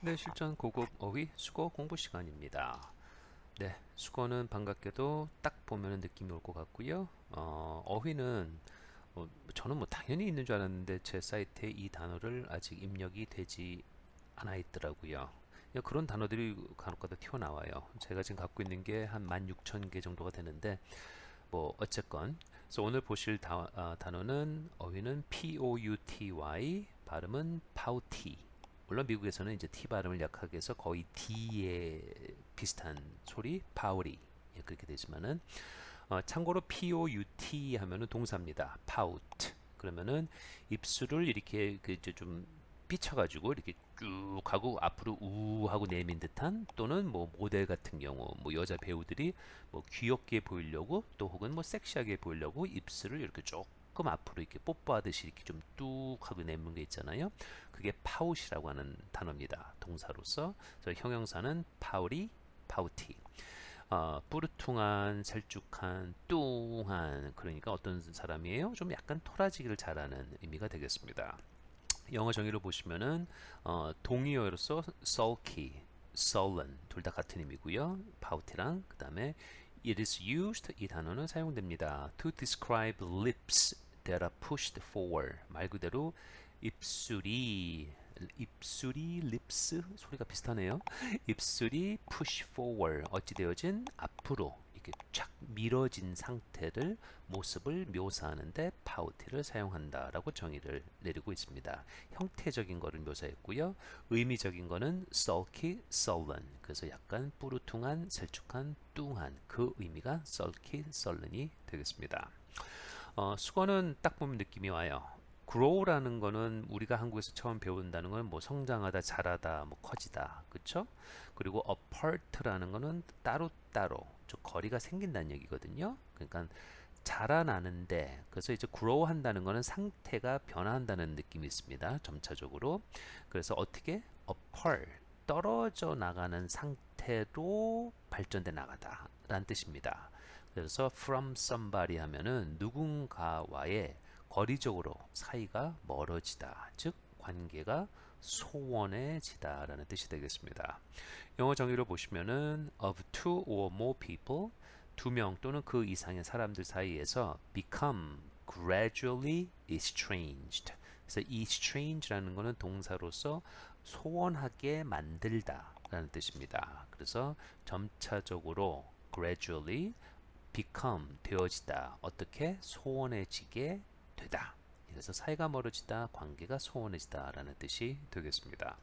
네, 실전 고급 어휘 수거 공부 시간입니다. 네, 수거는 반갑게도 딱 보면 느낌이 올 것 같고요. 어, 어휘는 어, 저는 뭐 당연히 있는 줄 알았는데 제 사이트에 이 단어를 아직 입력이 되지 않아 있더라고요. 예, 그런 단어들이 간혹가다 튀어나와요. 제가 지금 갖고 있는 게 한 16,000개 정도가 되는데 뭐 어쨌건 그래서 오늘 보실 다, 아, 단어는 어휘는 P-O-U-T-Y 발음은 파우티 물론 미국에서는 이제 T 발음을 약하게 해서 거의 D에 비슷한 소리 파우리 예, 그렇게 되지만은 어, 참고로 P-O-U-T 하면은 동사입니다. Pout. 그러면은 입술을 이렇게 그 이제 좀 삐쳐가지고 이렇게 쭉 하고 앞으로 우 하고 내민 듯한 또는 뭐 모델 같은 경우 뭐 여자 배우들이 뭐 귀엽게 보이려고 또 혹은 뭐 섹시하게 보이려고 입술을 이렇게 조금 앞으로 이렇게 뽀뽀하듯이 이렇게 좀 뚝 하고 내민 게 있잖아요. 그게 파웃이라고 하는 단어입니다. 동사로서. 그래서 형용사는 파우리, 파우티. 어, 뿌르퉁한, 셀쭉한, 뚱한 그러니까 어떤 사람이에요? 좀 약간 토라지기를 잘하는 의미가 되겠습니다. 영어 정의를 보시면은 어, 동의어로서 sulky, sullen 둘 다 같은 의미고요. 파우티랑 그 다음에 it is used 이 단어는 사용됩니다. to describe lips that are pushed forward 말 그대로 입술이 입술이 lips 소리가 비슷하네요. 입술이 push forward 어찌 되어진 앞으로 이렇게 쫙 밀어진 상태를 모습을 묘사하는데 파우티를 사용한다라고 정의를 내리고 있습니다. 형태적인 거를 묘사했고요. 의미적인 거는 sulky, sullen. 그래서 약간 뿌르퉁한, 셀쭉한, 뚱한 그 의미가 sulky, sullen이 되겠습니다. 어, 수거는 딱 보면 느낌이 와요. grow라는 거는 우리가 한국에서 처음 배운다는 건 뭐 성장하다, 자라다, 뭐 커지다, 그렇죠? 그리고 apart라는 거는 따로따로 좀 거리가 생긴다는 얘기거든요. 그러니까 자라나는데 그래서 이제 grow 한다는 거는 상태가 변화한다는 느낌이 있습니다. 점차적으로. 그래서 어떻게 apart 떨어져 나가는 상태로 발전돼 나가다 라는 뜻입니다. 그래서 from somebody 하면은 누군가와의 거리적으로 사이가 멀어지다. 즉 관계가 소원해지다라는 뜻이 되겠습니다. 영어 정의를 보시면은 of two or more people 두 명 또는 그 이상의 사람들 사이에서 become gradually estranged. 그래서 estrange라는 것은 동사로서 소원하게 만들다라는 뜻입니다. 그래서 점차적으로 gradually become 되어지다. 어떻게 소원해지게 되다. 그래서 사이가 멀어지다, 관계가 소원해지다 라는 뜻이 되겠습니다.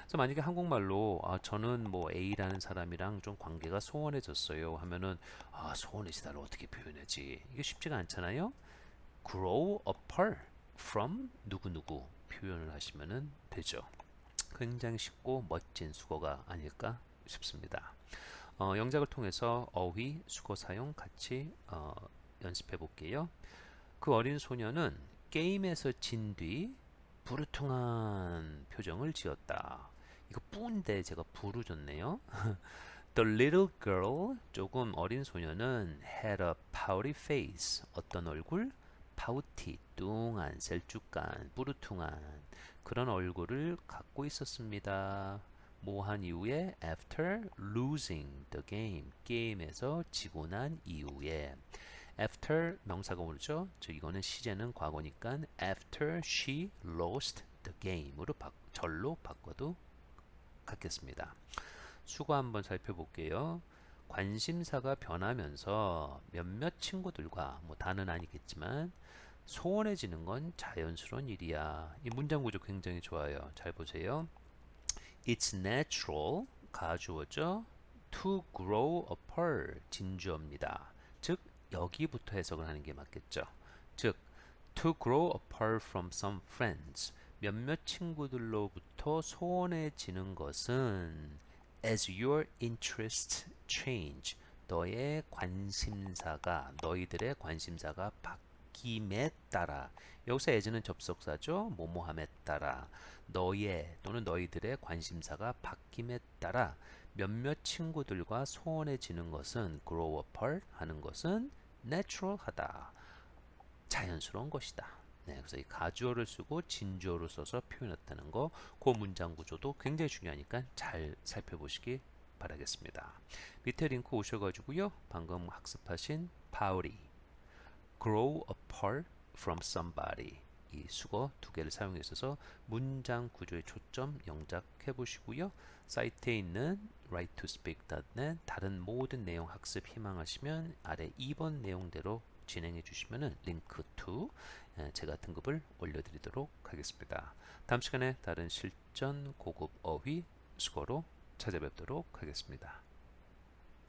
그래서 만약에 한국말로 아, 저는 뭐 A라는 사람이랑 좀 관계가 소원해졌어요 하면은 아, 소원해지다를 어떻게 표현하지? 이게 쉽지가 않잖아요. grow apart from 누구누구 표현을 하시면은 되죠. 굉장히 쉽고 멋진 수거가 아닐까 싶습니다. 어, 영작을 통해서 어휘, 수거 사용 같이 어, 연습해 볼게요. 그 어린 소녀는 게임에서 진 뒤 부르퉁한 표정을 지었다. 이거 뿌인데 제가 부르 줬네요. The little girl, 조금 어린 소녀는 had a pouty face. 어떤 얼굴? 파우티, 뚱한, 셀쭉한, 뿌르퉁한 그런 얼굴을 갖고 있었습니다. 뭐한 이후에 after losing the game 게임에서 지고 난 이후에 after 명사가 오르죠. 저 이거는 시제는 과거니까 after she lost the game으로 바, 절로 바꿔도 같겠습니다. 수거 한번 살펴볼게요. 관심사가 변하면서 몇몇 친구들과 뭐 다는 아니겠지만 소원해지는 건 자연스러운 일이야. 이 문장 구조 굉장히 좋아요. 잘 보세요. It's natural 가주어죠. To grow apart 진주어입니다. 즉 여기부터 해석을 하는 게 맞겠죠. 즉 to grow apart from some friends 몇몇 친구들로부터 소원해지는 것은 as your interests change 너의 관심사가 너희들의 관심사가 바뀜에 따라. 여기서 as는 접속사죠. 뭐뭐함에 따라. 너의 또는 너희들의 관심사가 바뀜에 따라 몇몇 친구들과 소원해지는 것은 grow apart 하는 것은 natural하다 자연스러운 것이다 네, 그래서 이 가주어를 쓰고 진주어를 써서 표현했다는 거, 그 문장 구조도 굉장히 중요하니까 잘 살펴보시기 바라겠습니다. 밑에 링크 오셔가지고요. 방금 학습하신 파울이 grow apart from somebody 이 수거 두 개를 사용해 있어서 문장 구조의 초점 영작해 보시고요. 사이트에 있는 right to speak.net 다른 모든 내용 학습 희망하시면 아래 2번 내용대로 진행해 주시면은 링크 to 예, 제가 등급을 올려드리도록 하겠습니다. 다음 시간에 다른 실전 고급 어휘 수거로 찾아뵙도록 하겠습니다.